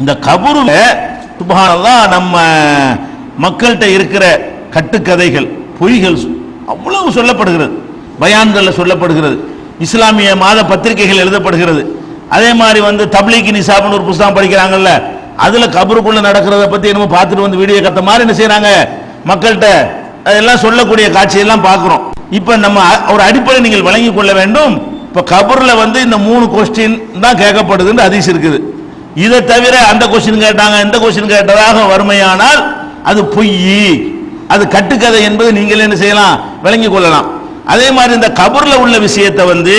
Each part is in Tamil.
இந்த கபூரில் சுபஹானல்லாஹ் நம்ம மக்கள்கிட்ட இருக்கிற கட்டுக்கதைகள் பொய்கள் அவ்வளவு சொல்லப்படுகிறது. பயான்களில் சொல்லப்படுகிறது. இஸ்லாமிய மாத பத்திரிகைகள் எழுதப்படுகிறது. அதே மாதிரி வந்து தப்லீக்கி நிசாப்னு ஒரு புஸ்தகம் படிக்கிறாங்கல்ல அதுல கபருக்குள்ள நடக்கிறத பத்தி என்னமோ பார்த்துட்டு வந்து வீடியோ கத்த மாதிரி என்ன செய்கிறாங்க மக்கள்கிட்ட அதெல்லாம் சொல்லக்கூடிய காட்சியெல்லாம் பார்க்குறோம். இப்போ நம்ம ஒரு அடிப்படை நீங்கள் வழங்கி கொள்ள வேண்டும். இப்போ கபூரில் வந்து இந்த மூணு கொஸ்டின் தான் கேட்கப்படுதுன்னு அதிஸ் இருக்குது. இதை தவிர அந்த கொஸ்டின் கேட்டாங்க இந்த கொஸ்டின் கேட்டதாக வறுமையானால் அது பொய். அது கட்டுக்கதை என்பது நீங்கள் என்ன செய்யலாம்? விளங்கி கொள்ளலாம். அதே மாதிரி இந்த கபூர்ல உள்ள விஷயத்தை வந்து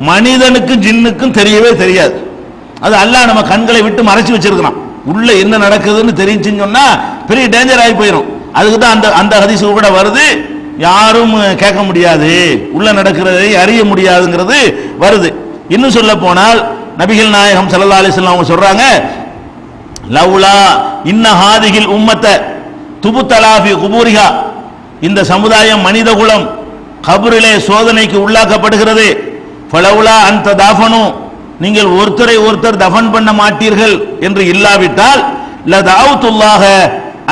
மனிதனுக்கும் ஜின்னுக்கும் தெரியவே தெரியாது. அது அல்லாஹ் நம்ம கண்களை விட்டு மறைச்சு வச்சிருக்கிறான். உள்ள என்ன நடக்குதுன்னு தெரிஞ்சுன்னு சொன்னா பெரிய டேஞ்சர் ஆகி போயிடும் அதுக்கு தான் அந்த அந்த ஹதிசு கூட வருது. யாரும் கேட்க முடியாது. உள்ள நடக்கிறதை அறிய முடியாதுங்கிறது வருது. இன்னும் சொல்ல போனால் நபிகள் நாயகம் சல்லா அலிஸ்லாம் அவங்க சொல்றாங்க லவ்லா இன்ன ஹாதிகில் உம்மத்த துபுத்தலாஃபி குபூரிஹா. இந்த சமுதாயம் மனித குலம் கபரிலே சோதனைக்கு உள்ளாக்கப்படுகிறது. பலவுலா அந்த தாஃபனும் நீங்கள் ஒருத்தரை ஒருத்தர் தஃபன் பண்ண மாட்டீர்கள் என்று இல்லாவிட்டால் லதாவுத்துல்லாக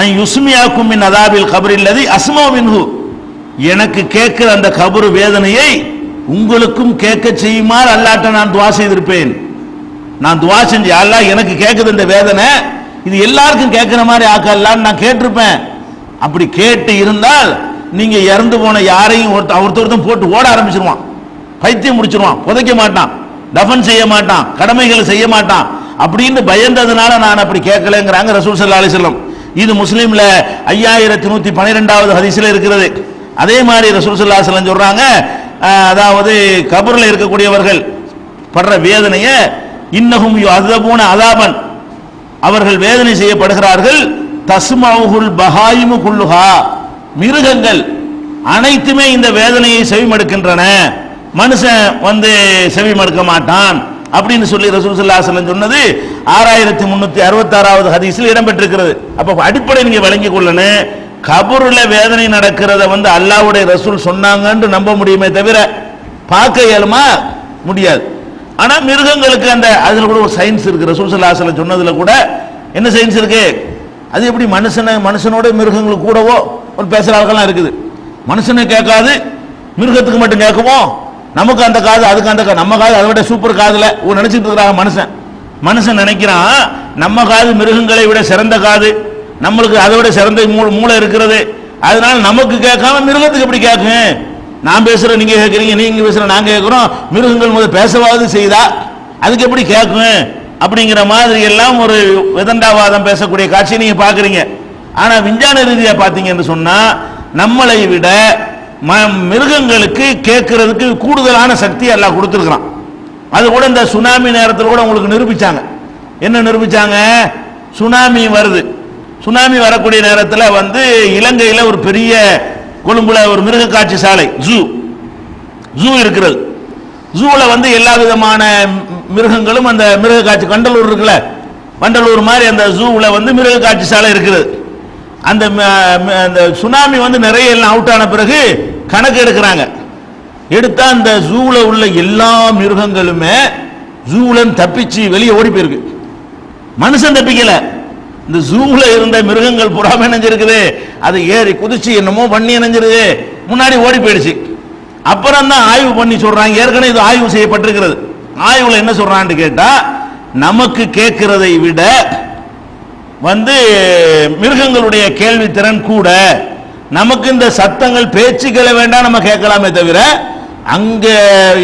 அன் யுஸ்மியாக்கும் மின் அதாபில் கபரில்லதி அஸ்மோ மின்ஹு. எனக்கு கேட்கிற அந்த கபரு வேதனையை உங்களுக்கும் கேட்க செய்யுமாறு அல்லாட்ட நான் துவா செய்திருப்பேன். நான் துவா செஞ்சு யாரெல்லாம் எனக்கு கேட்குது இந்த வேதனை. இது எல்லாருக்கும் கேட்குற மாதிரி ஆக்கலான்னு நான் கேட்டிருப்பேன். அப்படி கேட்டு இருந்தால் நீங்க இறந்து போன யாரையும் ஒருத்த ஒருத்தர் ஒருத்தன் போட்டு ஓட ஆரம்பிச்சிருவான். பைத்தியம் முடிச்சிருவான் புதைக்க மாட்டான் டஃபன் செய்ய மாட்டான் கடமைகளை செய்ய மாட்டான். அப்படின்னு பயந்ததுனால நான் அப்படி கேட்கலங்கிறாங்க ரசூல் சல்லா அலிஸ்லம் இது முஸ்லீம்ல ஐயாயிரத்தி நூத்தி பன்னிரெண்டாவது ஹதிசில இருக்கிறது. அதே மாதிரி ரசூல் சல்லா சொல்றாங்க அதாவது கபூரில் இருக்கக்கூடியவர்கள் படுற வேதனையை இன்னகும் அதபூன அதாபன். அவர்கள் வேதனை செய்யப்படுகிறார்கள். தஸ்மவுகுல் பஹாயிமு குல்லுஹா. மிருகங்கள் அனைத்துமே இந்த வேதனையை செவிமடுக்கின்றன. மனுஷன் வந்து செவி மடுக்க மாட்டான். அப்படின்னு சொல்லி ரசூல் ஸல்லல்லாஹு சொன்னது ஆறாயிரத்தி முன்னூத்தி அறுபத்தாறாவது ஹதீஸில் இடம்பெற்றிருக்கிறது. அப்ப அடிப்படை நீங்க வழங்கிக் கொள்ளணும். கபூர்ல வேதனை நடக்கிறத வந்து அல்லாவுடைய ரசூல் சொன்னாங்கன்னு நம்ப முடியுமே தவிர பார்க்க இயலுமா? முடியாது. ஆனா மிருகங்களுக்கு அந்த அதுல கூட ஒரு சயின்ஸ் இருக்கு. ரசூல் ஸல்லல்லாஹு சொன்னதுல கூட என்ன சயின்ஸ் இருக்கு? அது எப்படி மனுஷனை மனுஷனோட மிருகங்களுக்கு கூடவோ ஒரு பேசுற ஆட்கள்லாம் இருக்குது. மனுஷனை கேட்காது மிருகத்துக்கு மட்டும் கேட்குமோ? நமக்கு அந்த காது அதுக்கு அந்த காது. நம்ம காது அதை விட சூப்பர் காதுல ஒரு நினைச்சிட்டு இருக்கிறாங்க மனுஷன். மனுஷன் நினைக்கிறான் நம்ம காது மிருகங்களை விட சிறந்த காது. நம்மளுக்கு அதை விட சிறந்த மூ- மூளை இருக்கிறது. அதனால நமக்கு கேட்காம மிருகத்துக்கு எப்படி கேட்கும்? நான் பேசுகிறேன் நீங்க கேட்குறீங்க நீங்க பேசுற நாங்க கேட்குறோம் மிருகங்கள் முதல் பேசவாது செய்தா? அதுக்கு எப்படி கேட்கும் அப்படிங்கிற மாதிரி எல்லாம் ஒரு விதண்டாவாதம் பேசக்கூடிய காட்சியை நீங்க பாக்குறீங்க ஆனா விஞ்ஞான ரீதியா பார்த்தீங்கன்னு சொன்னா நம்மளை விட ம- மிருகங்களுக்கு கேட்கறதுக்கு கூடுதலான சக்தி எல்லாம் கொடுத்துருக்குறான். அது கூட இந்த சுனாமி நேரத்தில் கூட உங்களுக்கு நிரூபிச்சாங்க. என்ன நிரூபிச்சாங்க? சுனாமி வருது. சுனாமி வரக்கூடிய நேரத்தில் வந்து இலங்கையில் ஒரு பெரிய கொழும்புல ஒரு மிருக காட்சி சாலை ஜூ ஜூ இருக்கிறது. ஜூவில் வந்து எல்லா விதமான மிருகங்களும் அந்த மிருக காட்சி கண்டலூர் இருக்குல்ல வண்டலூர் மாதிரி அந்த ஜூவில் வந்து மிருக காட்சி சாலை இருக்குது. அந்த அந்த சுனாமி வந்து நிறைய எல்லாம் அவுட் ஆன பிறகு கணக்கு எடுக்கிறாங்க. எடுத்தா அந்த ஜூல உள்ள எல்லா மிருகங்களுமே ஜூவில் தப்பிச்சு வெளியே ஓடி போயிருக்கு. மனுஷன் தப்பிக்கல. இந்த ஜூல இருந்த மிருகங்கள் புறாம இருக்குது அது ஏறி குதிச்சு என்னமோ பண்ணி இணைஞ்சிருது. முன்னாடி ஓடி போயிடுச்சு. அப்புறம் தான் ஆய்வு பண்ணி சொல்றாங்க. ஏற்கனவே இது ஆய்வு செய்யப்பட்டிருக்கிறது. ஆய்வுல என்ன சொல்றான்னு கேட்டா நமக்கு கேட்கிறதை விட வந்து மிருகங்களுடைய கேள்வி திறன் கூட நமக்கு இந்த சத்தங்கள் பேச்சுக்களை வேண்டாம் நம்ம கேட்கலாமே தவிர அங்க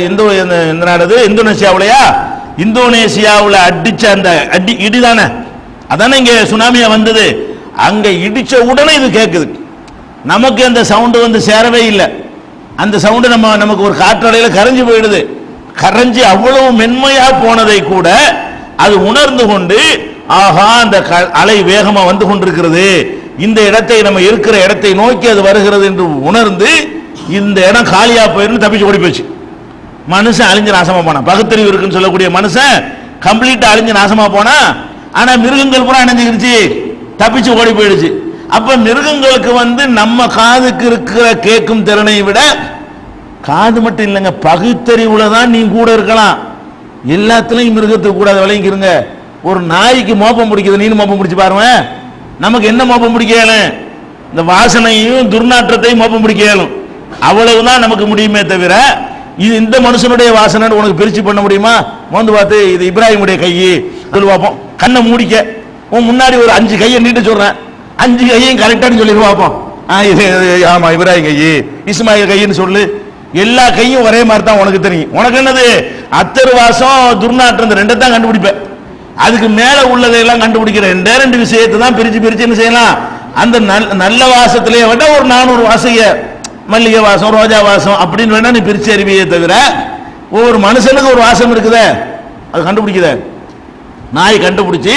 இந்து இந்த இந்த நாடு இந்தோனேசியாவுலயா இந்தோனேஷியாவில் அடிச்ச அந்த அடி இடிதானே? அதானே இங்க சுனாமியா வந்தது. அங்க இடிச்ச உடனே இது கேட்குது நமக்கு அந்த சவுண்டு வந்து சேரவே இல்லை. அந்த சவுண்டு நம்ம நமக்கு ஒரு காற்றடையில் கரைஞ்சு போயிடுது. கரைஞ்சு அவ்வளவு மென்மையாக போனதை கூட அது உணர்ந்து கொண்டு ஆஹா அந்த க- அலை வேகமாக வந்து கொண்டிருக்கிறது. இந்த இடத்தை நம்ம இருக்கிற இடத்தை நோக்கி அது வருகிறது என்று உணர்ந்து இந்த இடம் காலியாக போயிருந்து தப்பிச்சு ஓடி போச்சு. மனுஷன் அழிஞ்சு நாசமாக போனான். பகுத்தறிவு இருக்குன்னு சொல்லக்கூடிய மனுஷன் கம்ப்ளீட்டாக அழிஞ்சு நாசமாக போனா ஆனால் மிருகங்கள் பூரா அணைஞ்சிக்கிடுச்சு தப்பிச்சு ஓடி போயிடுச்சு. அப்ப மிருகங்களுக்கு வந்து நம்ம காதுக்கு இருக்கிற கேட்கும் திறனை விட காது மட்டும் இல்லைங்க பகுத்தறிவுல தான் நீ கூட இருக்கலாம். எல்லாத்துலயும் மிருகத்துக்கு கூடாத விளங்கிக்கிறங்க ஒரு நாய்க்கு மோப்பம் பிடிக்குது நீனு மோப்பம் பிடிச்சு பாருங்க. நமக்கு என்ன மோப்பம் பிடிக்கலும் இந்த வாசனையும் துர்நாற்றத்தையும் மோப்பம் பிடிக்கலும் அவ்வளவுதான் நமக்கு முடியுமே தவிர இது இந்த மனுஷனுடைய வாசனை உனக்கு பிரிச்சு பண்ண முடியுமா? மோந்து பார்த்து இது இப்ராஹிமுடைய கை பார்ப்போம். கண்ணை மூடிக்க. உன் முன்னாடி ஒரு அஞ்சு கையை நீட்டு சொல்றேன். அஞ்சு கையையும் கரெக்டானு சொல்லி பார்ப்போம் ஆ, இது ஆமா இப்ராஹிம் கை இஸ்மாயில் கைன்னு சொல்லு. எல்லா கையும் ஒரே மாதிரி தான் உனக்கு தெரியும். உனக்கு என்னது? அத்தர் வாசம் துர்நாற்றம் இந்த ரெண்டை தான் கண்டுபிடிப்பேன். அதுக்கு மேல உள்ளதையெல்லாம் கண்டுபிடிக்கிற ரெண்டே ரெண்டு விஷயத்தை தான் பிரிச்சு பிரிச்சு என்ன செய்யலாம்? அந்த நல்ல- நல்ல வாசத்திலேயே விட ஒரு நானூறு வாசைய மல்லிகை வாசம் ரோஜா வாசம் அப்படின்னு வேணா நீ பிரிச்சு அறிவியே தவிர ஒவ்வொரு மனுஷனுக்கு ஒரு வாசம் இருக்குதே. அது கண்டுபிடிக்குதே. நாய் கண்டுபிடிச்சி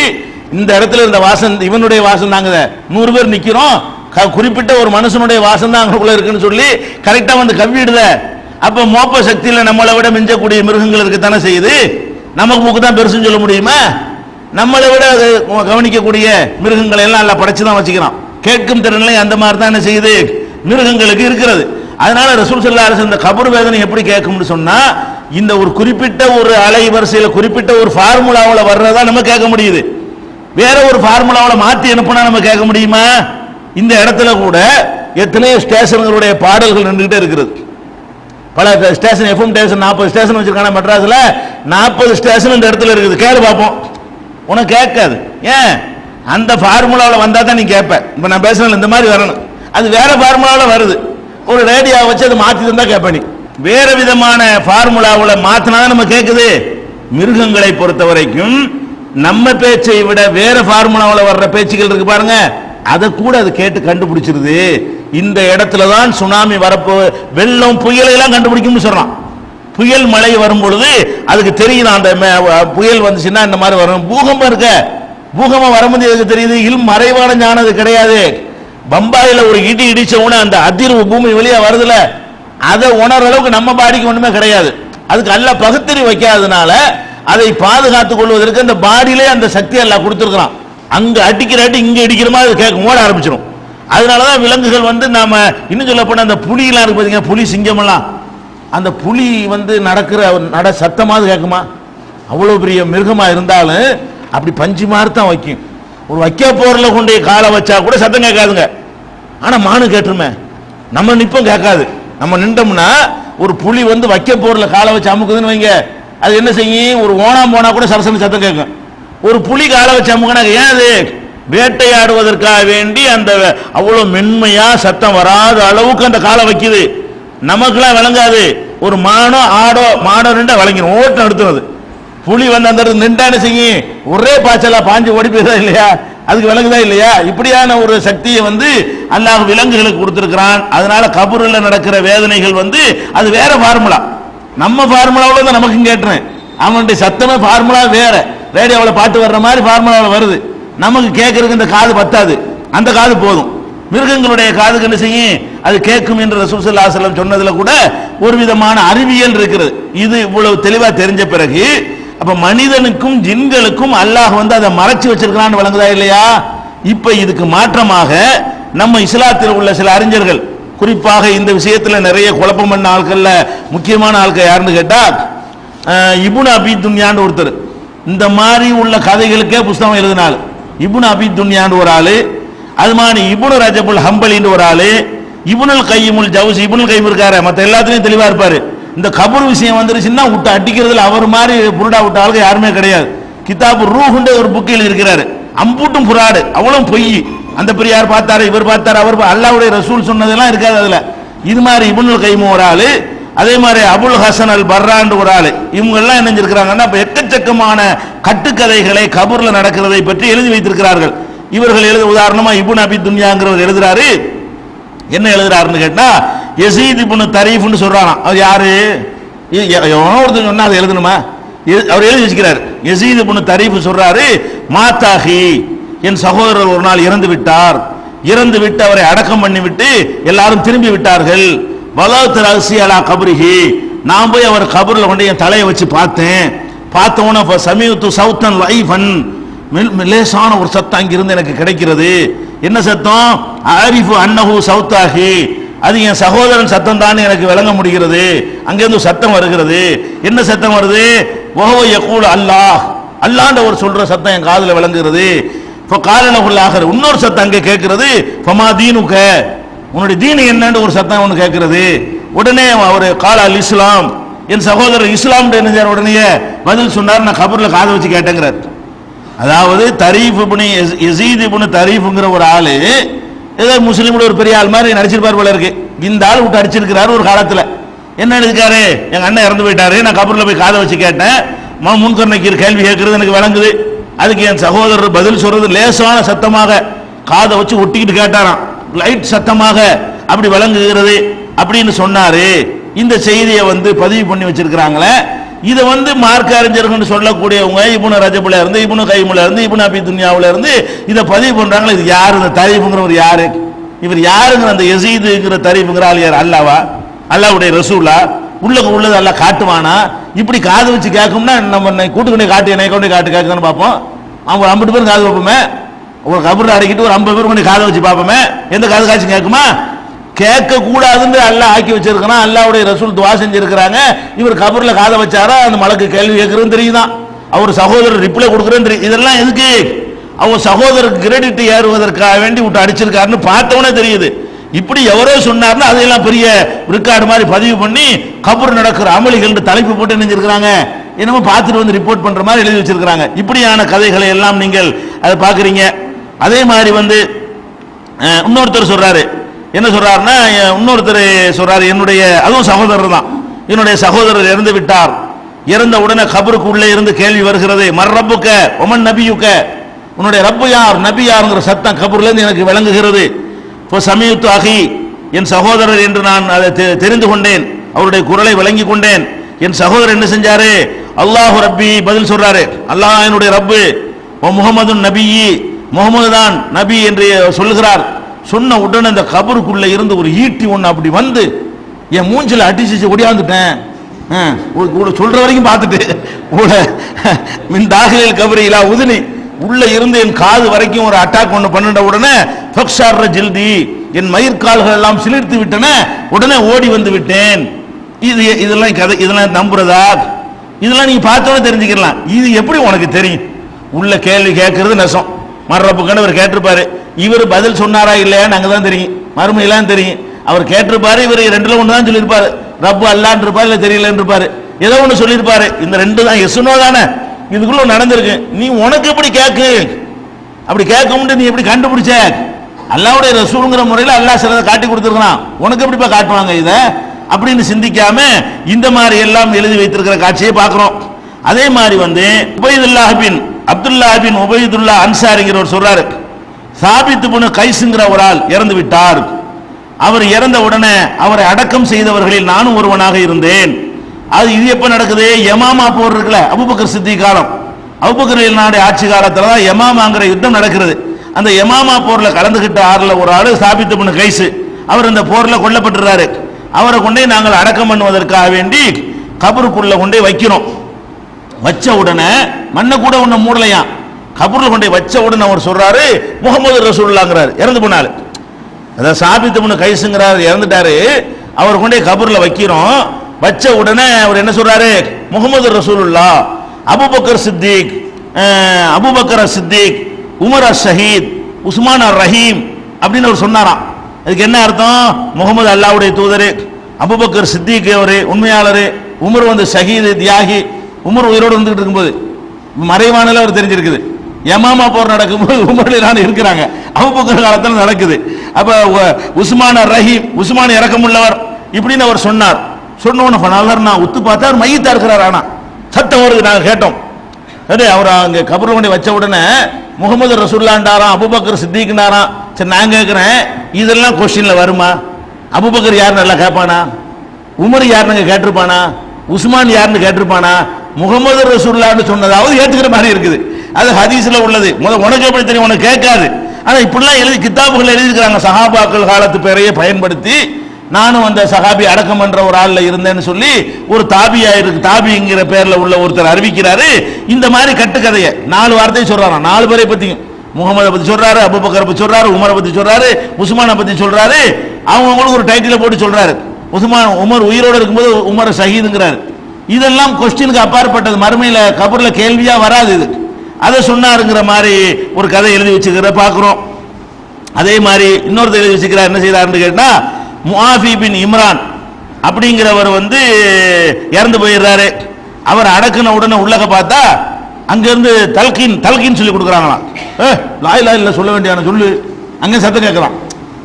இந்த இடத்துல இருந்த வாசன் இவனுடைய வாசம் தாங்க நூறு பேர் நிக்கிறோம். க- குறிப்பிட்ட ஒரு மனுஷனுடைய வாசம் தான் அங்கக்குள்ள இருக்குன்னு சொல்லி கரெக்டா வந்து கவ்விடுத. அப்ப மோப்ப சக்தியில நம்மளை விட மிஞ்சக்கூடிய மிருகங்கள் இருக்குத்தானே செய்யுது? நமக்கு மூக்கு தான் பெருசுன்னு சொல்ல முடியுமா? நம்மளை விட அது கவனிக்கக்கூடிய மிருகங்களை எல்லாம் நல்லா படைச்சு தான் வச்சுக்கிறான். கேட்கும் திறனிலை அந்த மாதிரி தான் என்ன செய்யுது? மிருகங்களுக்கு இருக்கிறது. அதனால ரசூல் ஸல்லல்லாஹு அரசு இந்த கபர் வேதனை எப்படி கேட்கும்னு சொன்னா இந்த ஒரு குறிப்பிட்ட ஒரு அலை வரிசையில குறிப்பிட்ட ஒரு ஃபார்முலாவில் வர்றதா நம்ம கேட்க முடியுது. வேற ஒரு ஃபார்முலாவில் மாற்றி அனுப்புனா நம்ம கேட்க முடியுமா? இந்த இடத்துல கூட எத்தனையோ ஸ்டேஷன்களுடைய பாடல்கள் நின்றுகிட்டே இருக்கிறது. பல ஸ்டேஷன் எஃப்எம் ஸ்டேஷன் நாற்பது ஸ்டேஷன் வச்சிருக்காங்க மெட்ராஸில். நாற்பது ஸ்டேஷன் இந்த இடத்துல இருக்குது. கேளு பார்ப்போம் உனக்கு கேட்காது. ஏன்? அந்த ஃபார்முலாவில் வந்தால் தான் நீ கேட்ப. இப்போ நான் பேசுனது இந்த மாதிரி வரணும். அது வேற ஃபார்முலாவில் வருது. ஒரு ரேடியோ வச்சு அதை மாற்றி தான் கேட்ப நீ. வேற விதமான ஃபார்முலாவில் மாற்றினா தான் நம்ம கேட்குது மிருகங்களை பொறுத்த வரைக்கும் நம்ம பேச்சை விட வேற ஃபார்முலாவில் வர்ற பேச்சுகள் இருக்கு பாருங்க. அதை கூட அது கேட்டு கண்டுபிடிச்சிருது. இந்த இடத்துல தான் சுனாமி வரப்போ வெள்ளம் புயலையெல்லாம் கண்டுபிடிக்கும்னு சொல்றான். புயல் மழை வரும் பொழுது அதுக்கு தெரியுது அந்த புயல் வந்துச்சுன்னா இந்த மாதிரி வரும். பூகம்பம் இருக்க. பூகம்பம் வரும்போது எதுக்கு தெரியுது? இல் மறைவான ஞானம் அது கிடையாது. பம்பாயில் ஒரு இடி இடிச்ச உடனே அந்த அதிர்வு பூமி வெளியே வருதுல. அதை உணர்ற அளவுக்கு நம்ம பாடிக்கு ஒன்றுமே கிடையாது. அதுக்கு அல்ல பகுத்தறி வைக்காதனால அதை பாதுகாத்துக் கொள்வதற்கு அந்த பாடியிலே அந்த சக்தி எல்லாம் கொடுத்துருக்குறான். அங்க அடிக்கிற அடி இங்க அடிக்கிற மாதிரி கேட்கும் ஓட ஆரம்பிச்சிடும் அதனாலதான் விலங்குகள் வந்து நாம இன்னும் சொல்ல போனா அந்த புலியெல்லாம் இருக்கு பாத்தீங்க புலி சிங்கம் எல்லாம் அந்த புலி வந்து நடக்கிற நட சத்தமாவது கேட்குமா? அவ்வளோ பெரிய மிருகமா இருந்தாலும் அப்படி பஞ்சு மாதிரி தான் வைக்கும். ஒரு வைக்க போரில் கொண்டு போய் காலை வச்சா கூட சத்தம் கேட்காதுங்க. ஆனால் மானு கேட்டுருமே. நம்ம நிப்பம் கேட்காது. நம்ம நின்றோம்னா ஒரு புலி வந்து வைக்க போரில் காலை வச்சு அமுக்குதுன்னு வைங்க. அது என்ன செய்யும் ஒரு ஓணம் போனா கூட சரசன சத்தம் கேட்கும். ஒரு புலி காலை வச்சு ஏன் அது? வேட்டையாடுவதற்காக வேண்டி அந்த அவ்வளவு மென்மையா சத்தம் வராத அளவுக்கு அந்த காலை வைக்குது. நமக்குலாம் விளங்காது. ஒரு மானோ ஆடோ மாடோ நின்றா விளங்கிடும் ஓட்டம் எடுத்துறது புலி வந்து அந்த இடத்துல செய்யும் ஒரே பாய்ச்சலா பாஞ்சு ஓடி போயிருதா இல்லையா? அதுக்கு விளங்குதா இல்லையா? இப்படியான ஒரு சக்தியை வந்து அல்லாஹ் விலங்குகளுக்கு கொடுத்திருக்கிறான். அதனால கபூரில் நடக்கிற வேதனைகள் வந்து அது வேற ஃபார்முலா நம்ம ஃபார்முலாவில் தான் நமக்கும் கேட்டுறேன். அவனுடைய சத்தமே ஃபார்முலா வேற. ரேடியோவில் பாட்டு வர்ற மாதிரி ஃபார்முலாவில் வருது. நமக்கு கேட்கறதுக்கு இந்த காது பத்தாது. அந்த காது போதும். மிருகங்களுடைய காதுக்கு என்ன செய்யும்? அது கேட்கும் என்று ரசூல் செல்லம் சொன்னதில் கூட ஒரு விதமான அறிவியல் இருக்கிறது. இது இவ்வளவு தெளிவாக தெரிஞ்ச பிறகு அப்போ மனிதனுக்கும் ஜின்களுக்கும் அல்லாஹ் வந்து அதை மறைச்சு வச்சிருக்கிறான்னு வழங்குதா இல்லையா? இப்போ இதுக்கு மாற்றமாக நம்ம இஸ்லாத்தில் உள்ள சில அறிஞர்கள் குறிப்பாக இந்த விஷயத்தில் நிறைய குழப்பம் பண்ண ஆட்களில் முக்கியமான ஆட்கள் யாருன்னு கேட்டா இபுன் அபி துன்யான்னு ஒருத்தர். இந்த மாதிரி உள்ள கதைகளுக்கே புஸ்தகம் எழுதினாள் இபுன் அபி துன்யான்னு ஒரு ஆளு அது மாதிரி இப்னு ரஜபுல் ஹம்பலின்னு ஒரு ஆளு இபுனல் கையிமுல் ஜவுஸ் இப்னுல் கையும் இருக்காரு மற்ற எல்லாத்துலேயும் தெளிவா இருப்பாரு. இந்த கபூர் விஷயம் வந்துருச்சுன்னா விட்டு அடிக்கிறதுல அவர் மாதிரி புருடா விட்ட ஆளுக்கு யாருமே கிடையாது. கிதாபு ரூஹுன்ற ஒரு புக்கில் எழுதியிருக்கிறாரு. அம்பூட்டும் புறாடு அவ்வளவு பொய். அந்த பெரியார் பார்த்தாரு இவர் பார்த்தாரு அவர் அல்லாவுடைய ரசூல் சொன்னதெல்லாம் இருக்காது அதுல. இது மாதிரி இபுனுல் கைமு ஒரு ஆளு அதே மாதிரி அபுல் ஹசன் அல் பர்ராண்டு ஒரு ஆளு. இவங்க எல்லாம் என்ன எக்கச்சக்கமான கட்டுக்கதைகளை கபூர்ல நடக்கிறதை பற்றி எழுதி வைத்திருக்கிறார்கள். இவர்கள் எழுத உதாரணமா இபுன் அபி துன்யாங்கிறவர் எழுதுறாரு. என்ன எழுதுறாருன்னு கேட்டா எசீத் இபுன் தரீஃப்னு சொல்றானா அவர் யாரு? எவனோ ஒருத்தர் சொன்னா அதை எழுதணுமா? அவர் எழுதி வச்சுக்கிறார். எசீத் இபுன் தரீஃப் சொல்றாரு மாத்தாஹி என் சகோதரர் ஒரு நாள் இறந்து விட்டார். இறந்து விட்டு அவரை அடக்கம் பண்ணிவிட்டு எல்லாரும் திரும்பி விட்டார்கள். வலவத்து ரகசி அலா நான் போய் அவர் கபரில் கொண்டு என் தலையை வச்சு பார்த்தேன். பார்த்த சமீபத்து சவுத்தன் லைஃபன். லேசான ஒரு சத்தம் அங்கிருந்து எனக்கு கிடைக்கிறது. என்ன சத்தம்? ஆரிஃபு அன்னஹு சவுத்தாகி அது என் சகோதரன் சத்தம் தான் எனக்கு விளங்க முடிகிறது. அங்கேருந்து சத்தம் வருகிறது. என்ன சத்தம் வருது? ஓஹோ யகூல் அல்லாஹ். அல்லாண்டவர் சொல்ற சத்தம் என் காதில் விளங்குகிறது. இப்போ காலலகுள்ளாகிற இன்னொரு சத்தம் அங்கே கேட்கிறது. ஃபமா தீனுக்க உன்னுடைய தீனு என்னன்னு ஒரு சத்தம் ஒன்று கேட்கிறது. உடனே அவர் கால அல் இஸ்லாம் என் சகோதரர் இஸ்லாம் என்ன உடனே. பதில் சொன்னார் நான் கபூரில் காதை வச்சு கேட்டேங்கிறார். அதாவது தரீஃப் இப்னு எசீத் யசீத் இப்னு தரீஃப்ங்கிற ஒரு ஆள் ஏதோ முஸ்லீமோட ஒரு பெரிய ஆள் மாதிரி நடிச்சிருப்பார் போல இருக்கு. இந்த ஆள் விட்டு அடிச்சிருக்கிறாரு ஒரு காலத்தில். என்ன எடுக்காரு எங்கள் அண்ணன் இறந்து போயிட்டாரு. நான் கபூரில் போய் காதை வச்சு கேட்டேன். ம- முன்கர்ணைக்கு கேள்வி கேட்கறது எனக்கு விளங்குது. அதுக்கு என் சகோதரர் பதில் சொல்றது லேசான சத்தமாக காதை வச்சு ஒட்டிக்கிட்டு கேட்டாராம். லைட் சத்தமாக அப்படி விளங்குகிறது அப்படின்னு சொன்னாரு. இந்த செய்தியை வந்து பதிவு பண்ணி வச்சிருக்கிறாங்களே. இதை வந்து மார்க்க அறிஞர்கள் சொல்லக்கூடியவங்க இபுன ரஜபுல இருந்து இபுன கைமுல இருந்து இபுன அபி துன்யாவுல இருந்து இதை பதிவு பண்றாங்களே. இது யாரு? இந்த தரீஃபுங்கிறவர் யாரு? இவர் யாருங்கிற அந்த எசீதுங்கிற தரீஃபுங்கிற ஆள் யார் அல்லாவா? அல்லாவுடைய ரசூலா? உள்ளக உள்ளது அல்ல காட்டுவானா? இப்படி காது வச்சு கேட்கும்னா நம்ம கூட்டுக்கொண்டே காட்டு என்னை கொண்டு காட்டு கேட்கணும்னு பார்ப்போம். அவங்க ஒரு ஐம்பது பேரும் காது வைப்போமே? ஒரு கபர் அடக்கிட்டு ஒரு ஐம்பது பேர் கொண்டு காதை வச்சு பார்ப்போமே? எந்த காது காட்சி கேட்குமா? கேட்க கூடாதுன்னு அல்ல ஆக்கி வச்சிருக்கிறான். அல்லாவுடைய ரசூல் துவா செஞ்சிருக்கிறாங்க. இவர் கபரில் காதை வச்சாரா? அந்த மலக்கு கேள்வி கேட்கறதுன்னு தெரியுதான். அவர் சகோதரர் ரிப்ளை கொடுக்குறேன்னு தெரியும். இதெல்லாம் எதுக்கு? அவர் சகோதரருக்கு கிரெடிட் ஏறுவதற்காக வேண்டி விட்டு அடிச்சிருக்காருன்னு பார்த்தவனே தெரியுது. இப்படி எவரோ சொன்னார்னா அதையெல்லாம் பெரிய ரெக்கார்டு மாதிரி பதிவு பண்ணி கபர் நடக்கிற அமளிகள் தலைப்பு போட்டு நினைஞ்சிருக்கிறாங்க என்னமோ பார்த்துட்டு வந்து ரிப்போர்ட் பண்ற மாதிரி எழுதி வச்சிருக்கிறாங்க. இப்படியான கதைகளை எல்லாம் நீங்கள் அதை பார்க்குறீங்க. அதே மாதிரி வந்து இன்னொருத்தர் சொல்றாரு. என்ன சொல்றாருன்னா இன்னொருத்தர் சொல்றாரு என்னுடைய அதுவும் சகோதரர் தான். என்னுடைய சகோதரர் இறந்து விட்டார். இறந்த உடனே கபருக்கு உள்ளே இருந்து கேள்வி வருகிறது. மர் ரப்புக்க ஒமன் நபியுக்க? உன்னுடைய ரப்பு யார்? நபி யாருங்கிற சத்தம் கபூர்லேருந்து எனக்கு விளங்குகிறது. இப்போ சமீபத்து அகி என் சகோதரர் என்று நான் அதை தெ- தெரிந்து கொண்டேன். அவருடைய குரலை விளங்கி கொண்டேன். என் சகோதரர் என்ன செஞ்சாரு? அல்லாஹ் ரப்பி பதில் சொல்றாரு. அல்லாஹ் என்னுடைய ரப்பு. ஓ முகமது நபி. முகமது தான் நபி என்று சொல்லுகிறார். சொன்ன உடனே அந்த கபருக்குள்ள இருந்து ஒரு ஈட்டி ஒன்று அப்படி வந்து என் மூஞ்சில் அடிச்சு ஒடியாந்துட்டேன். ஆ, சொல்ற வரைக்கும் பார்த்துட்டு. உட மின் தாகலில் கபரி உதினி. உள்ள இருந்து என் காது வரைக்கும் ஒரு அட்டாக் ஒன்று பண்ணிட்ட உடனே ஃபக்ஷார்ற ஜில்தி. என் மயிர்கால்கள் எல்லாம் சிலிர்த்து விட்டன. உடனே ஓடி வந்து விட்டேன். இது இதெல்லாம் கதை இதெல்லாம் நம்புறதா? இதெல்லாம் நீங்க பார்த்தோன்னே தெரிஞ்சுக்கலாம் இது எப்படி உனக்கு தெரியும்? உள்ள கேள்வி கேட்கறது நெசம். மர்றப்புக்கன்னு இவர் கேட்டிருப்பாரு. இவர் பதில் சொன்னாரா இல்லையா நாங்க தான் தெரியும். மறுமையெல்லாம் தெரியும். அவர் கேட்டிருப்பாரு இவர் ரெண்டுல ஒன்று தான் சொல்லியிருப்பாரு. ரப்பு அல்லான்னு இருப்பாரு இல்லை தெரியலன்னு இருப்பாரு. ஏதோ ஒன்று சொல்லியிருப்பாரு. இந்த ரெண்டு தான் எசுனோ தானே. இதுக்குள்ள நடந்திருக்கு. நீ உனக்கு எப்படி கேட்கு அப்படி கேட்க முடியும் நீ எப்படி கண்டுபிடிச்ச? அல்லாவுடைய ரசூலுங்கிற முறையில் அல்லாஹ் சிலதை காட்டி கொடுத்துருக்கான் உனக்கு எப்படிப்பா காட்டுவாங்க இதை? அப்படின்னு சிந்திக்காம இந்த மாதிரி எல்லாம் எழுதி வைத்திருக்கிற காட்சியை பார்க்கிறோம். அதே மாதிரி வந்து உபயதுல்லாஹ் பின் அப்துல்லா பின் உபயதுல்லா அன்சாரிங்கிறவர் சொல்றாரு. சாபித்து புனு கைசுங்கிற ஒரு ஆள் இறந்து விட்டார். அவர் இறந்த உடனே அவரை அடக்கம் செய்தவர்களில் நானும் ஒருவனாக இருந்தேன். அது இது எப்ப நடக்குது? யமாமா போர் இருக்குல்ல அபுபக்கர் சித்தி காலம். அபுபக்கர் நாடு ஆட்சி காலத்துல தான் யமாமாங்கிற யுத்தம் நடக்கிறது. அந்த யமாமா போர்ல கலந்துகிட்ட ஆறுல ஒரு ஆள் சாபித்து புனு கைசு அவர் இந்த போர்ல கொல்லப்பட்டுறாரு. அவரை கொண்டே நாங்கள் அடக்கம் பண்ணுவதற்காக வேண்டி கபருக்குள்ள கொண்டே வைக்கிறோம். வச்ச உடனே மண்ணை கூட ஒன்று மூடலையாம் கபூர்ல கொண்டே வச்ச உடனே அவர் சொல்றாரு முகமது ரசூல்லாங்கிறார் இறந்து போனாரு. அதான் சாபித்து முன்னு கைசுங்கிறார் இறந்துட்டாரு. அவர் கொண்டே கபூர்ல வைக்கிறோம். வச்ச உடனே அவர் என்ன சொல்றாரு? Muhammad Rasulullah Abu Bakr Siddique Abu Bakr Siddique Umar as ஷஹீத் உஸ்மான் அர் ரஹீம் அப்படின்னு அவர் சொன்னாராம். அதுக்கு என்ன அர்த்தம்? முகமது அல்லாவுடைய தூதரு அபுபக்கர் சித்திக் அவரு உண்மையாளரு உமர் வந்து ஷஹீது தியாகி உமர் உயிரோடு வந்துகிட்டு இருக்கும்போது மறைவானில் அவர் தெரிஞ்சிருக்குது. யமாமா போர் நடக்கும்போது உமர் இருக்கிறாங்க. அபுபக்கர் காலத்தில் நடக்குது. அப்ப உஸ்மான ரஹீம் உஸ்மான் இறக்கமுள்ளவர் இப்படின்னு அவர் சொன்னார். சொன்ன உடனே பனாலர் நான் உத்து பார்த்தா அவர் மையத்தா இருக்கிறார் ஆனா. சத்தம் வருது நாங்கள் கேட்டோம். சரி அவர் அங்கே கபர் வண்டி வச்ச உடனே முகமது ரசூல்லாண்டாராம் அபுபக்கர் சித்திக்குனாராம் சரி நான் கேட்குறேன் இதெல்லாம் கொஸ்டினில் வருமா? அபுபக்கர் யார் நல்லா கேட்பானா? உமர் யாருன்னு கேட்டிருப்பானா? உஸ்மான் யாருன்னு கேட்டிருப்பானா? முகமது ரசூல்லான்னு சொன்னதாவது ஏற்றுக்கிற மாதிரி இருக்குது. அது ஹதீஸில் உள்ளது. முதல் உனக்கு எப்படி தெரியும்? உனக்கு கேட்காது. ஆனால் இப்படிலாம் எழுதி கித்தாபுகள் எழுதியிருக்கிறாங்க. சஹாபாக்கள் காலத்து பேரையே பயன்படுத்தி நானும் அந்த சஹாபி அடக்கம் பண்ற ஒரு ஆள்ல இருந்தேன்னு சொல்லி ஒரு தாபியா இருக்கு தாபிங்கிற பேர்ல உள்ள ஒருத்தர் அறிவிக்கிறாரு. இந்த மாதிரி கட்டுக்கதையை. நாலு வார்த்தையை சொல்றாராம். நாலு பேரை பத்தியும். முகமதை பத்தி சொல்றாரு அபுபக்கரை பத்தி சொல்றாரு உமரை பத்தி சொல்றாரு உஸ்மானை பத்தி சொல்றாரு. அவங்க அவங்களுக்கு ஒரு டைட்டிலை போட்டு சொல்றாரு. உஸ்மான் உமர் உயிரோட இருக்கும்போது உமர் ஷஹீதுங்கிறாரு இதெல்லாம் கொஸ்டினுக்கு அப்பாற்பட்டது. மறுமையில் கபூரில் கேள்வியாக வராது இது. அதை சொன்னாருங்கிற மாதிரி ஒரு கதை எழுதி வச்சுக்கிற பார்க்குறோம். அதே மாதிரி இன்னொருத்தர் எழுதி வச்சுக்கிறார் என்ன செய்கிறாருன்னு கேட்டால் முஆஃபி பின் இம்ரான் அப்படிங்கிறவர் வந்து இறந்து போயிடுறாரு. அவர் அடக்குன உடனே உள்ளக பார்த்தா அங்கிருந்து தல்கின் தல்கின் சொல்லி கொடுக்குறாங்களாம். ஏ லாய் லாய் சொல்ல வேண்டியான சொல்லு. அங்கே சத்தம் கேட்கலாம்.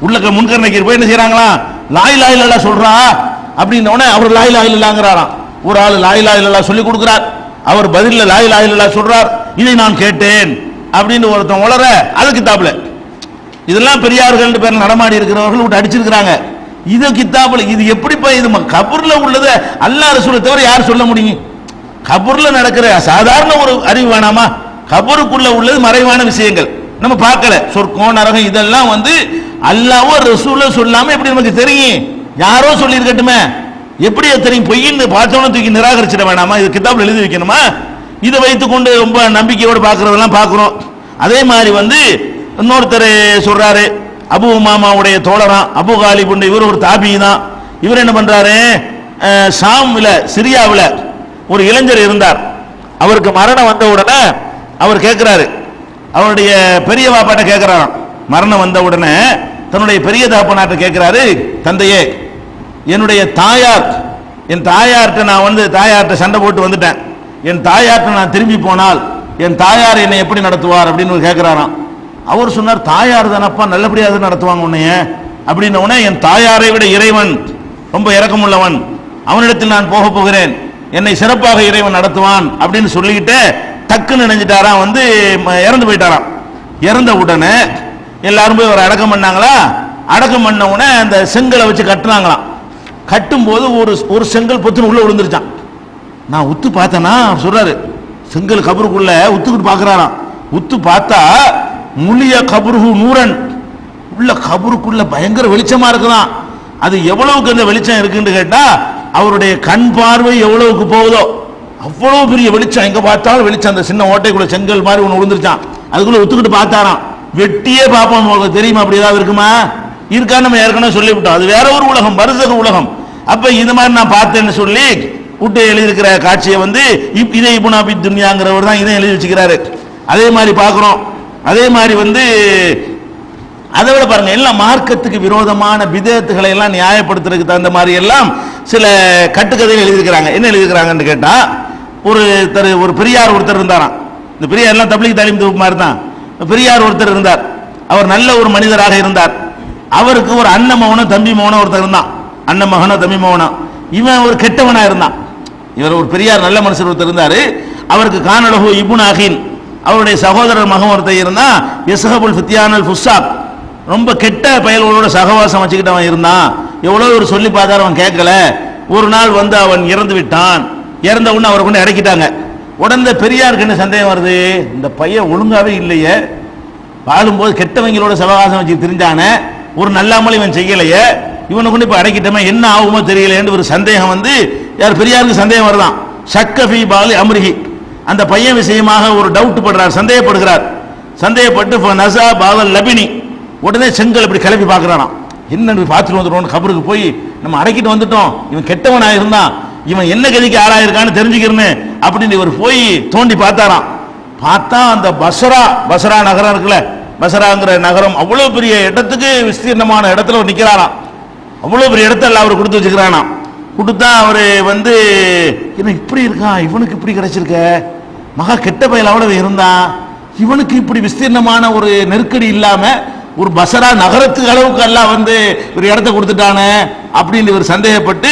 உள்ளக்க முன்கரணைக்கு போய் என்ன செய்கிறாங்களாம் லாய் லாய் இல்ல சொல்றா? அப்படின்ன அவர் லாய் லாய் இல்லாங்கிறாராம் ஒரு ஆள் லாய் லாய் இல்லா சொல்லி கொடுக்குறார். அவர் பதிலில் லாய் லாய் இல்லா சொல்றார். இதை நான் கேட்டேன். அப்படின்னு ஒருத்தன் உளர அது கித்தாப்புல. இதெல்லாம் பெரியார்கள் பேர் நடமாடி இருக்கிறவர்கள் விட்டு அடிச்சிருக்கிறாங்க. இது கித்தாப்புல இது எப்படிப்பா இது ம- கபூர்ல உள்ளது அல்லாத ரசூலை தவிர யார் சொல்ல முடியும்? கபூர்ல நடக்கிற சாதாரண ஒரு அறிவு வேணாமா? கபூருக்குள்ள உள்ளது மறைவான விஷயங்கள். நம்ம பார்க்கல. சொர்க்கம் நரகம் இதெல்லாம் வந்து அல்லாவோ ரசூல சொல்லாம எப்படி நமக்கு தெரியும்? யாரோ சொல்லி இருக்கட்டுமே எப்படி தெரியும்? பொய்ன்னு பார்த்தோன்னு தூக்கி நிராகரிச்சிட வேணாமா? இது கித்தாப்ல எழுதி வைக்கணுமா? இதை வைத்துக்கொண்டு ரொம்ப நம்பிக்கையோடு பார்க்கறதெல்லாம் பார்க்குறோம். அதே மாதிரி வந்து இன்னொருத்தர் சொல்றாரு. அபு மாமாவுடைய தோழராம் அபு காலிபுண்டு இவர் ஒரு தாபி தான் இவர் என்ன பண்றாரு? அஹ், ஷாம்ல சிரியாவில் ஒரு இளைஞர் இருந்தார். அவருக்கு மரணம் வந்த உடனே அவர் கேட்கிறாரு. அவருடைய பெரிய பாப்பாட்ட கேட்கிறாராம். மரணம் வந்த உடனே தன்னுடைய பெரிய தகப்பனாட்ட கேட்கிறாரு தந்தையே என்னுடைய தாயார் என் தாயார்கிட்ட நான் வந்து தாயார்கிட்ட சண்டை போட்டு வந்துட்டேன். என் தாயார்கிட்ட நான் திரும்பி போனால் என் தாயார் என்னை எப்படி நடத்துவார்? அப்படின்னு கேட்கிறாராம். அவர் சொன்னார் தாயார் தானப்பா நல்லபடியாக நடத்துவாங்க உன்னைய? அப்படின்ன உடனே என் தாயாரை விட இறைவன் ரொம்ப இறக்கமுள்ளவன் அவனிடத்தில் நான் போக போகிறேன். என்னை சிறப்பாக இறைவன் நடத்துவான் அப்படின்னு சொல்லிக்கிட்டு டக்குன்னு நினைஞ்சிட்டாராம் வந்து ம- இறந்து போயிட்டாராம். இறந்த உடனே எல்லாரும் போய் ஒரு அடக்கம் பண்ணாங்களா? அடக்கம் பண்ண உடனே அந்த செங்கலை வச்சு கட்டுனாங்களாம். கட்டும்போது ஒரு ஒரு செங்கல் பொத்துன்னு உள்ள விழுந்துருச்சான் நான் உத்து பார்த்தேன்னா அவர் சொல்றாரு செங்கல் கபருக்குள்ள உத்துக்கிட்டு பார்க்குறாராம். உத்து பார்த்தா முழிய கபருகு நூரன் உள்ள கபருக்குள்ள பயங்கர வெளிச்சமா இருக்குதான் அது எவ்வளவுக்கு அந்த வெளிச்சம் இருக்குன்னு கேட்டா அவருடைய கண் பார்வை எவ்வளவுக்கு போகுதோ அவ்வளவு பெரிய வெளிச்சம். எங்க பார்த்தாலும் வெளிச்சம். அந்த சின்ன ஓட்டைக்குள்ள செங்கல் மாதிரி ஒன்று விழுந்துருச்சான் அதுக்குள்ள ஒத்துக்கிட்டு பார்த்தாராம். வெட்டியே பார்ப்போம் உங்களுக்கு தெரியுமா? அப்படி ஏதாவது இருக்குமா? இருக்கா நம்ம ஏற்கனவே சொல்லிவிட்டோம். அது வேற ஒரு உலகம் வருஷக உலகம். அப்ப இது மாதிரி நான் பார்த்தேன்னு சொல்லி விட்டு எழுதியிருக்கிற காட்சியை வந்து இப்- இதை இபுனாபி துன்யாங்கிறவர் தான் இதை எழுதி வச்சுக்கிறாரு. அதே மாதிரி பார்க்குறோம். அதே மாதிரி வந்து அதை விட பாருங்க எல்லாம் மார்க்கத்துக்கு விரோதமான விதத்துகளை எல்லாம் நியாயப்படுத்துறதுக்கு தகுந்த மாதிரி எல்லாம் சில கட்டுக்கதைகள் எழுதியிருக்கிறாங்க. என்ன எழுதியிருக்கிறாங்கன்னு கேட்டால் ஒரு தரு ஒரு பெரியார் ஒருத்தர் இருந்தாராம். இந்த பெரியார் எல்லாம் தப்லீக் தாலிம் தொகுப்பு மாதிரி தான் பெரியார் ஒருத்தர் இருந்தார். அவர் நல்ல ஒரு மனிதராக இருந்தார். அவருக்கு ஒரு அண்ணன் மகனும் தம்பி மகனும் ஒருத்தர் இருந்தான். அண்ணன் மகனும் தம்பி மகனும் இவன் ஒரு கெட்டவனாக இருந்தான். இவர் ஒரு பெரியார் நல்ல மனுஷர் ஒருத்தர் இருந்தார். அவருக்கு கானலகு இபுன் அகின் அவருடைய சகோதரர் மகன் ஒருத்தர் இருந்தான். எசகபுல் ஃபித்தியானல் ஃபுஸ்ஸாப். ரொம்ப கெட்ட பயல்களோட சகவாசம் வச்சுக்கிட்டவன் இருந்தான். எவ்வளோ ஒரு சொல்லி பார்த்தாரு அவன் கேட்கல. ஒரு நாள் வந்து அவன் இறந்து விட்டான். இறந்த உடனே அவரை கொண்டு இறக்கிட்டாங்க. உடனே பெரியாருக்கு என்ன சந்தேகம் வருது? இந்த பையன் ஒழுங்காவே இல்லையே. வாழும்போது கெட்டவங்களோட சவகாசம் வச்சு தெரிஞ்சானே. ஒரு நல்லாமல் இவன் செய்யலையே. இவனை கொண்டு இப்போ அடக்கிட்டமே என்ன ஆகுமோ தெரியலையேன்னு ஒரு சந்தேகம் வந்து யார் பெரியாருக்கு சந்தேகம் வருதான். சக்கஃபி பாலி அம்ரிஹி. அந்த பையன் விஷயமாக ஒரு டவுட் படுறார் சந்தேகப்படுகிறார். சந்தேகப்பட்டு நசா பாவல் லபினி. உடனே செங்கல் இப்படி கிளப்பி பார்க்கறானாம். என்ன பார்த்துட்டு வந்துட்டோம் கபருக்கு போய் நம்ம அடக்கிட்டு வந்துட்டோம். இவன் கெட்டவனாக இருந்தான் இவன் என்ன கதிக்கு ஆளாயிருக்கான்னு தெரிஞ்சுக்கிறேன்னு அப்படின்னு இவர் போய் தோண்டி பார்த்தாராம். பார்த்தா அந்த பசரா பசரா நகரம் இருக்குல்ல பசராங்கிற நகரம் அவ்வளோ பெரிய இடத்துக்கு விஸ்தீர்ணமான இடத்துல அவர் நிற்கிறாராம் அவ்வளோ பெரிய இடத்துல அவர் கொடுத்து வச்சுக்கிறானாம் கொடுத்தா அவர் வந்து என்ன இப்படி இருக்கான் இவனுக்கு இப்படி கிடைச்சிருக்க? மகா கெட்ட பயில அவ்வளவு இருந்தான். இவனுக்கு இப்படி விஸ்தீர்ணமான ஒரு நெருக்கடி இல்லாமல் ஒரு பசரா நகரத்துக்கு அளவுக்கு எல்லாம் வந்து ஒரு இடத்த கொடுத்துட்டானே அப்படின்னு இவர் சந்தேகப்பட்டு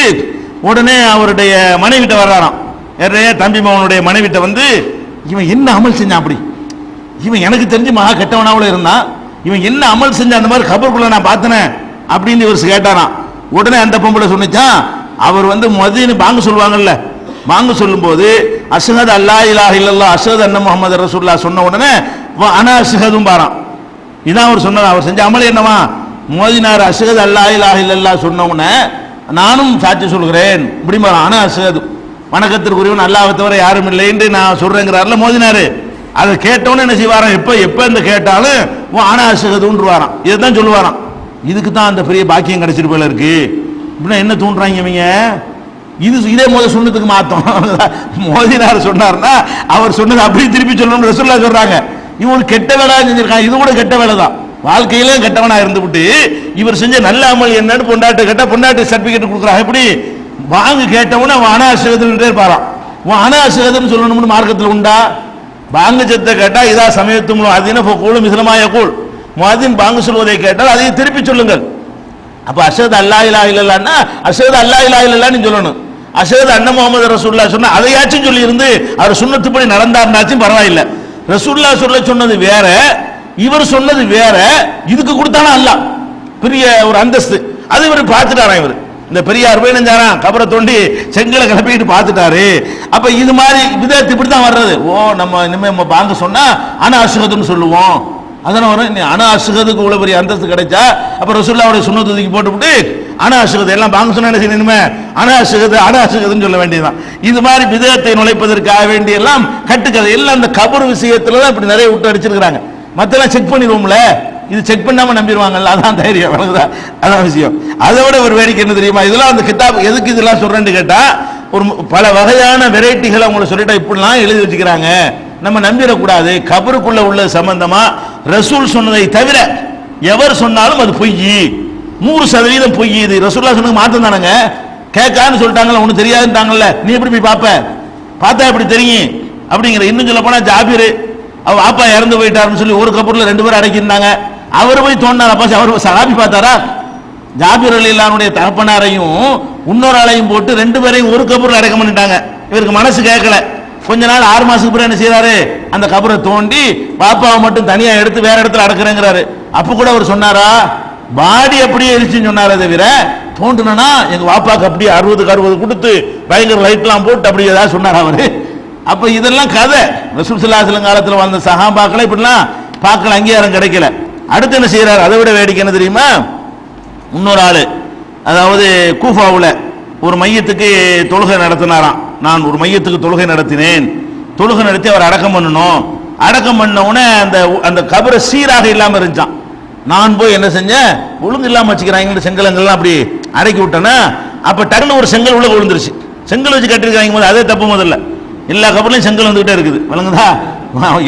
உடனே அவருடைய மனைவிட்ட வர்றாராம். நிறைய தம்பி மகனுடைய மனைவிட்ட வந்து இவன் என்ன அமல் செஞ்சான் அப்படி? இவன் எனக்கு தெரிஞ்சு மகா கெட்டவனாவில் இருந்தான். இவன் என்ன அமல் செஞ்ச அந்த மாதிரி கபருக்குள்ள நான் பார்த்தனேன் அப்படின்னு இவர் கேட்டாராம். உடனே அந்த பொம்பளை சொன்னிச்சான் அவர் வந்து மதின்னு பாங்க சொல்லுவாங்கல்ல. வாங்க சொல்லும்போது அசகத் அல்லா இலாஹ இல்லல்லா அசகத் அன்ன முகமது ரசூல்லா சொன்ன உடனே வ அனா அசகதும் பாரான் இதான் அவர் சொன்னார். அவர் செஞ்ச அமல் என்னவா? மோதினார் அசகது அல்லா இல்லாஹ் இல்லல்லா சொன்ன நானும் சாட்சி சொல்கிறேன். இப்படி அனா அசகது வணக்கத்திற்குரியவன் அல்லாஹ்வை தவிர யாரும் இல்லை என்று நான் சொல்கிறேங்கிறார்ல மோதினாரு. அதை கேட்டவொன்னே என்ன செய்வாராம்? எப்போ எப்போ இந்த கேட்டாலும் உன் ஆனா அசகதுன்னு வாராம் இதுதான் சொல்லுவாராம். இதுக்கு தான் அந்த பெரிய பாக்கியம் கிடைச்சிட்டு போல இருக்கு. இப்படின்னா என்ன தூண்டுறாங்க இவங்க? இது இதே முதல் சொன்னதுக்கு மாத்தம். மோதினார் சொன்னார்னா அவர் சொன்னது அப்படியே திருப்பி சொல்லணும்னு ரசூல்லா சொல்றாங்க. இவன் கெட்ட வேலை செஞ்சிருக்கான் இது கூட கெட்ட வேலை தான் வாழ்க்கையிலே கெட்டவனா இருந்துவிட்டு இவர் செஞ்ச நல்ல அமல் என்னன்னு பொண்டாட்டு கேட்டா பொண்டாட்டு சர்டிபிகேட் கொடுக்குறா. எப்படி? வாங்க கேட்டவன அவன் அனாசிரகத்துட்டே இருப்பாரான் உன் அனாசிரகத்துன்னு சொல்லணும்னு மார்க்கத்தில் உண்டா? பாங்கு சத்த கேட்டா இதா சமயத்தும் அதின கூழும் மிசிலமாய கூழ் மாதின் பாங்கு சொல்வதை கேட்டால் அதை திருப்பி சொல்லுங்கள். அப்ப அஷத் அல்லா இலா இல்லல்லான்னா அஷத் அல்லா இலா இல்லல்லான்னு சொல்லணும். அஷத் அண்ண முகமது ரசூல்லா சொன்னா அதையாச்சும் சொல்லி இருந்து அவர் சுண்ணத்துப்படி நடந்தாருனாச்சும் பரவாயில்லை. ரசூல்லா சொல்ல சொன்னது வேற இவர் சொன்னது வேற இதுக்கு கொடுத்தானா அல்ல பெரிய ஒரு அந்தஸ்து. அது இவர் பார்த்துட்டாராம் இவர்? இந்த பெரியார் போய் நெஞ்சாராம் கபரை தோண்டி செங்கலை கிளப்பிட்டு பார்த்துட்டாரு. அப்ப இது மாதிரி விதத்து இப்படி தான் வர்றது. ஓ நம்ம இனிமே நம்ம பாங்க சொன்னா அன அசுகத்துன்னு சொல்லுவோம். அதனால வரும் நீ அன அசுகத்துக்கு இவ்வளவு பெரிய அந்தஸ்து கிடைச்சா அப்புறம் ரசூல்லாவுடைய சுண்ணத்துக்கு போட்டுவிட்டு அணு அசுகத்தை எல்லாம் பாங்க சொன்னா என்ன செய்யணுமே? அணு அசுகது அணு அசுகதுன்னு சொல்ல வேண்டியதுதான். இது மாதிரி விதத்தை நுழைப்பதற்காக வேண்டிய எல்லாம் கட்டுக்கதை. எல்லாம் அந்த கபர் விஷயத்துல தான் இப்படி நிறைய விட்டு அடிச்சிருக்கிறாங்க. மற்றெல்லாம் செக் பண்ணிடுவோம்ல. இது செக் பண்ணாம நம்பிடுவாங்கல்ல அதான் தைரியம். அதான் விஷயம். அதை விட ஒரு வேடிக்கை என்ன தெரியுமா? இதெல்லாம் அந்த கிதாப் எதுக்கு இதெல்லாம் சொல்றேன்னு கேட்டா ஒரு பல வகையான வெரைட்டிகளை அவங்களை சொல்லிட்டா இப்படிலாம் எழுதி வச்சுக்கிறாங்க. நம்ம நம்பிடக்கூடாது. கபருக்குள்ள உள்ள சம்பந்தமா? ரசூல் சொன்னதை தவிர எவர் சொன்னாலும் அது பொய் நூறு சதவீதம் பொய் இது. ரசூல்லா சொன்னது மாத்தம் தானங்க? கேட்கான்னு சொல்லிட்டாங்கல்ல ஒண்ணு தெரியாதுன்ட்டாங்கல்ல. நீ எப்படி போய் பார்ப்ப? பார்த்தா எப்படி தெரியும்? அப்படிங்கிற இன்னும் சொல்ல போனா ஜாபீர் அவ அப்பா இறந்து போயிட்டாருன்னு சொல்லி ஒரு கபூர்ல ரெண்டு பேரும் அடக்கியிருந்தாங்க. அவர் போய் தோண்டார் அப்பா அவர் சகாபி பார்த்தாரா? ஜாபீர் அலிலானுடைய தகப்பனாரையும் இன்னொரு ஆளையும் போட்டு ரெண்டு பேரையும் ஒரு கபூர்ல அடக்கம் பண்ணிட்டாங்க. இவருக்கு மனசு கேட்கல. கொஞ்ச நாள் ஆறு மாசத்துக்கு பிறகு என்ன செய்யறாரு அந்த கபரை தோண்டி பாப்பாவை மட்டும் தனியா எடுத்து வேற இடத்துல அடக்குறேங்கிறாரு. அப்ப கூட அவர் சொன்னாரா? பாடி அப்படியே எரிச்சுன்னு சொன்னாரே தவிர தோண்டுனா எங்க வாப்பாக்கு அப்படியே அறுபதுக்கு அறுபது கொடுத்து பயங்கர லைட்லாம் போட்டு அப்படி ஏதாவது சொன்னார் அவரு? அப்ப இதெல்லாம் கதை. ரசூல் ஸல்லல்லாஹு காலத்தில் வந்த சஹாபாக்களை இப்படிலாம் பார்க்கல அங்கீகாரம் கிடைக்கல. அடுத்து என்ன செய்யறாரு அதை விட வேடிக்கை என்ன தெரியுமா? இன்னொரு ஆளு. அதாவது கூஃபாவில் ஒரு மையத்துக்கு தொழுகை நடத்தினாராம். நான் ஒரு மையத்துக்கு தொழுகை நடத்தினேன். தொழுகை நடத்தி அவர் அடக்கம் பண்ணணும் அடக்கம் பண்ண உடனே அந்த அந்த கபரை சீராக இல்லாமல் இருந்துச்சான் நான் போய் என்ன செஞ்சேன்? ஒழுங்கு இல்லாமல் வச்சுக்கிறாங்க. செங்கலங்கள்லாம் அப்படி அடக்கி விட்டேன்னா அப்போ டக்குனு ஒரு செங்கல் உள்ள விழுந்துருச்சு. செங்கல் வச்சு கட்டிருக்காங்க போது அதே தப்பு முதல்ல. எல்லா கபர்லையும் செங்கல் வந்துகிட்டே இருக்குது. வழங்குதா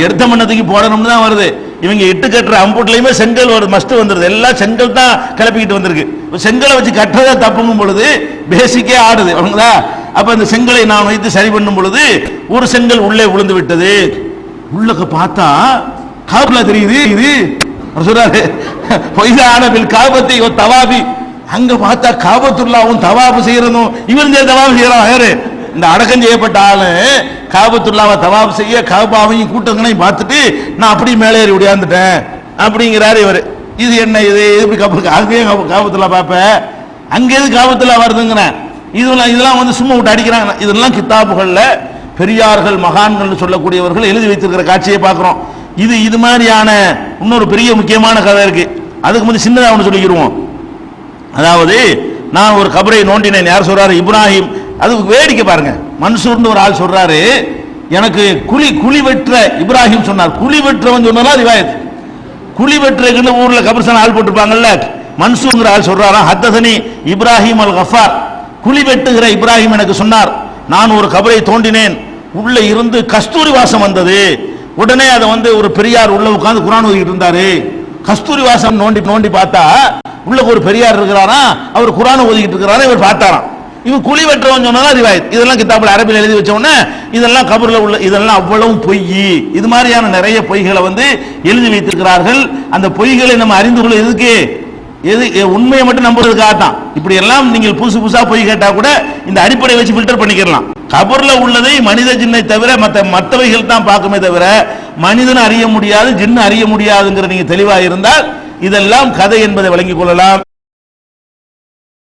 எடுத்த மண்ணத்துக்கு போடணும்னு தான் வருது. இவங்க இட்டு கட்டுற அம்புட்லையுமே செங்கல் வருது. மஸ்ட் வந்துருது. எல்லாம் செங்கல் தான் கிளப்பிக்கிட்டு வந்திருக்கு. செங்கலை வச்சு கட்டுறதா தப்புங்கும் பொழுது பேசிக்கே ஆடுது. வழங்குதா அப்ப அந்த செங்கலை நான் வைத்து சரி பண்ணும் பொழுது ஒரு செங்கல் உள்ளே விழுந்து விட்டது. உள்ளக்க பார்த்தா காபுல தெரியுது இது சொல்றாரு பொய்தான பில் காபத்தை தவாபி. அங்க பார்த்தா காபத்துல்லாவும் தவாபு செய்யறதும் இவன் சேர்ந்து தவாபு செய்யறான் யாரு? இந்த அடக்கம் செய்யப்பட்ட ஆளு காபத்துல்லாவை தவாபு செய்ய காபாவையும் கூட்டங்களையும் பார்த்துட்டு நான் அப்படியே மேலே ஏறி உடையாந்துட்டேன். அப்படிங்கிறாரு இவர். இது என்ன இது? எப்படி கபருக்கு அங்கேயும் காப- பார்ப்பேன் அங்கே எது காபத்துல்லா வருதுங்கிறேன். இதெல்லாம் இதெல்லாம் வந்து சும்மா விட்டு அடிக்கிறாங்க. இதெல்லாம் கித்தாபுகளில் பெரியார்கள் மகான்கள் சொல்லக்கூடியவர்கள் எழுதி வைத்திருக்கிற காட்சியை பார்க்குறோம். இது இது மாதிரியான இன்னொரு பெரிய முக்கியமான கதை இருக்கு. அதுக்கு முந்தைய சின்னதாக ஒன்று சொல்லிக்கிடுவோம். அதாவது நான் ஒரு கபரை நோண்டினேன். யார் சொல்றாரு? இப்ராஹிம். அது வேடிக்கை பாருங்க. மன்சூர்னு ஒரு ஆள் சொல்றாரு. எனக்கு குழி குழி வெற்ற இப்ராஹிம் சொன்னார். குழி வெற்றவன் சொன்னா ரிவாயத் குழி வெட்டுறதுக்குன்னு ஊர்ல கபர்சான ஆள் போட்டிருப்பாங்கல்ல? மன்சூர்ங்கிற ஆள் சொல்றாராம் ஹத்தசனி இப்ராஹிம் அல் கஃபார் குழி வெட்டுகிற இப்ராஹிம் எனக்கு சொன்னார் நான் ஒரு கபரை தோண்டினேன் உள்ள இருந்து கஸ்தூரி வாசம் வந்தது. உடனே அதை வந்து ஒரு பெரியார் உள்ள உட்காந்து குரான் ஓதிட்டு இருந்தாரு. கஸ்தூரி வாசம் நோண்டி நோண்டி பார்த்தா உள்ள ஒரு பெரியார் இருக்கிறாரா? அவர் குரான் ஓதிக்கிட்டு இருக்கிறாரா இவர் பார்த்தாராம். இவன் குழி வெட்டுறவன் சொன்னா ரிவாயத். இதெல்லாம் கித்தாப்புல அரபில் எழுதி வச்ச உடனே இதெல்லாம் கபரில் உள்ள இதெல்லாம் அவ்வளவு பொய் இது மாதிரியான நிறைய பொய்களை வந்து எழுதி வைத்திருக்கிறார்கள். அந்த பொய்களை நம்ம அறிந்து கொள்ள எதுக்கு? எது எ- உண்மையை மட்டும் நம்புறதுக்காக தான் இப்படி எல்லாம் நீங்கள் புதுசு புதுசா போய் கேட்டா கூட இந்த அடிப்படையை வச்சு ஃபில்டர் பண்ணிக்கலாம் கபர்ல உள்ளதை மனித ஜின்னை தவிர மற்ற மற்றவைகள் தான் பார்க்குமே தவிர மனிதன் அறிய முடியாது ஜின்னு அறிய முடியாதுங்கிற நீங்க தெளிவாக இருந்தால் இதெல்லாம் கதை என்பதை விளங்கிக் கொள்ளலாம்.